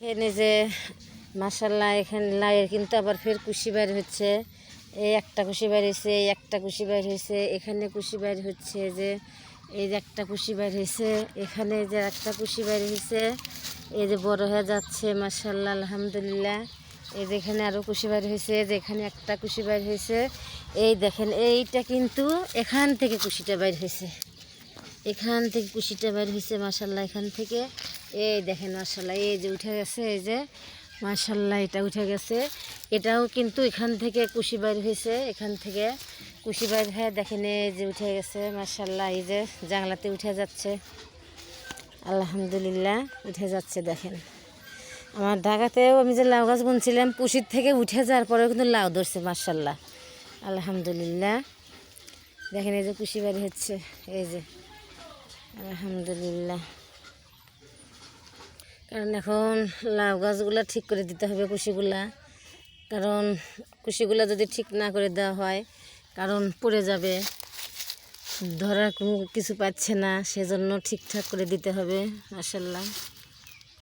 এখানে যে মাসাল্লাহ এখানে লাইয়ের কিন্তু আবার ফের কুশি বাইর হচ্ছে। এই একটা কুশি বাইর হয়েছে, এই একটা কুশি বাইর হয়েছে, এখানে কুশি বাইর হচ্ছে যে, এই যে একটা কুশি বাইর হয়েছে, এখানে যে একটা কুশি বাইর হয়েছে, এই যে বড় হয়ে যাচ্ছে মাসাল্লাহ আলহামদুলিল্লাহ। এই যে এখানে আরও কুশি বাইর হয়েছে যে এখানে একটা কুশি বাইর হয়েছে। এই দেখেন, এইটা কিন্তু এখান থেকে কুশিটা বাইর হয়েছে। এখান থেকে কুশিটা বের হয়েছে মাসাল্লাহ এখান থেকে। এই দেখেন মাসাল্লাহ এই যে উঠে গেছে, এই যে মাসাল্লাহ এটা উঠে গেছে। এটাও কিন্তু এখান থেকে কুশি বাইর হয়েছে, এখান থেকে কুশি বাইর হয়ে দেখেন, এই যে উঠে গেছে মার্শাল্লাহ এই যে জাংলাতে উঠে যাচ্ছে। আলহামদুলিল্লাহ, উঠে যাচ্ছে, দেখেন। আমার ঢাকাতেও আমি যে লাউ গাছ বুনছিলাম, কুশির থেকে উঠে যাওয়ার পরেও কিন্তু লাউ ধরছে মার্শাল্লাহ আলহামদুলিল্লাহ। দেখেন, এই যে কুশি বাড়ি হচ্ছে, এই যে, আলহামদুলিল্লাহ। কারণ এখন লাউ গাছগুলো ঠিক করে দিতে হবে কুশিগুলা। কারণ কুশিগুলা যদি ঠিক না করে দেওয়া হয়, কারণ পড়ে যাবে। ধরার কোনো কিছু পাচ্ছে না, সেজন্য ঠিকঠাক করে দিতে হবে মাসাল্লাহ